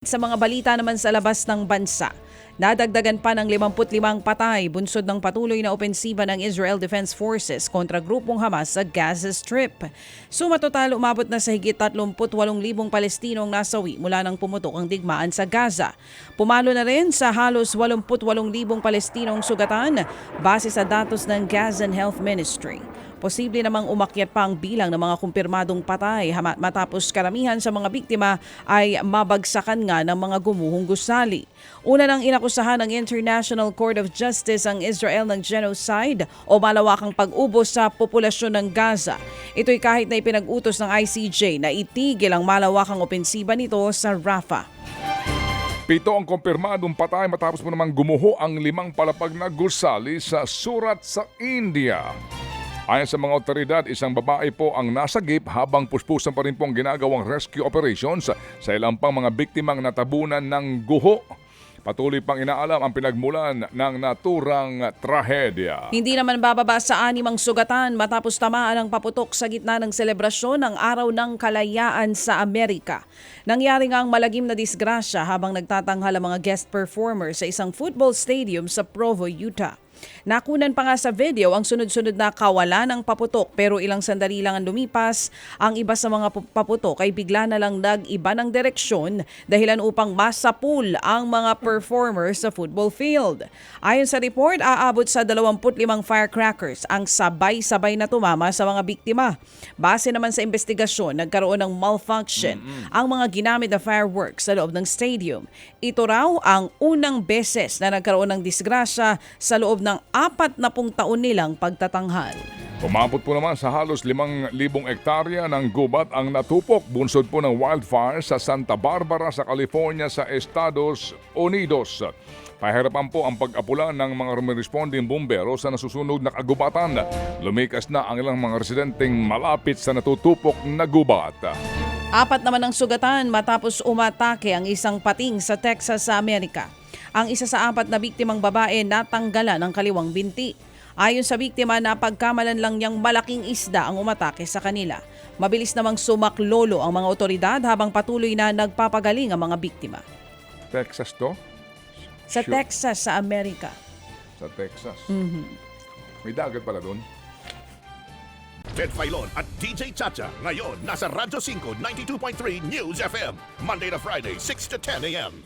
Sa mga balita naman sa labas ng bansa, nadagdagan pa ng 55 patay bunsod ng patuloy na opensiba ng Israel Defense Forces kontra grupong Hamas sa Gaza Strip. Suma total umabot na sa higit 38,000 Palestinong nasawi mula nang pumutok ang digmaan sa Gaza. Pumalo na rin sa halos 88,000 Palestinong sugatan base sa datos ng Gazan Health Ministry. Posible namang umakyat pa ang bilang ng mga kumpirmadong patay matapos karamihan sa mga biktima ay mabagsakan nga ng mga gumuhong gusali. Una nang inakusahan ng International Court of Justice ang Israel ng genocide o malawakang pag-ubos sa populasyon ng Gaza. Ito'y kahit na ipinag-utos ng ICJ na itigil ang malawakang opensiba nito sa Rafah. Pito ang kumpirmadong patay matapos mo namang gumuho ang limang palapag na gusali sa Surat sa India. Ayon sa mga otoridad, isang babae po ang nasagip habang puspusan pa rin pong ginagawang rescue operations sa ilang pang mga biktimang natabunan ng guho. Patuloy pang inaalam ang pinagmulan ng naturang trahedya. Hindi naman bababa sa animang sugatan matapos tamaan ang paputok sa gitna ng selebrasyon ng Araw ng Kalayaan sa Amerika. Nangyari nga ang malagim na disgrasya habang nagtatanghal ang mga guest performers sa isang football stadium sa Provo, Utah. Nakunan pa nga sa video ang sunod-sunod na kawalan ng paputok pero ilang sandali lang ang lumipas, ang iba sa mga pu- paputok ay bigla na lang nag-iba ng direksyon dahilan upang masapul ang mga performers sa football field. Ayon sa report, aabot sa 25 firecrackers ang sabay-sabay na tumama sa mga biktima. Base naman sa investigasyon, nagkaroon ng malfunction ang mga ginamit na fireworks sa loob ng stadium. Ito raw ang unang beses na nagkaroon ng disgrasya sa loob ng apat na pung taon nilang pagtatanghal. Umabot po naman sa halos 5,000 ektarya ng gubat ang natupok bunsod po ng wildfire sa Santa Barbara sa California sa Estados Unidos. Pahirapan po ang pag-apula ng mga rumiresponding bumbero sa nasusunog na kagubatan. Lumikas na ang ilang mga residenteng malapit sa natutupok na gubat. Apat naman ang sugatan matapos umatake ang isang pating sa Texas sa Amerika. Ang isa sa apat na biktimang babae natanggalan ng kaliwang binti. Ayon sa biktima, napagkamalan lang niyang malaking isda ang umatake sa kanila. Mabilis namang sumaklolo ang mga otoridad habang patuloy na nagpapagaling ang mga biktima. Texas to? Sa Sure. Texas, sa Amerika. Sa Texas. May dagat pala doon. Ted Filon at DJ Chacha. Ngayon, nasa Radyo 5, 92.3 News FM. Monday to Friday, 6 to 10 a.m.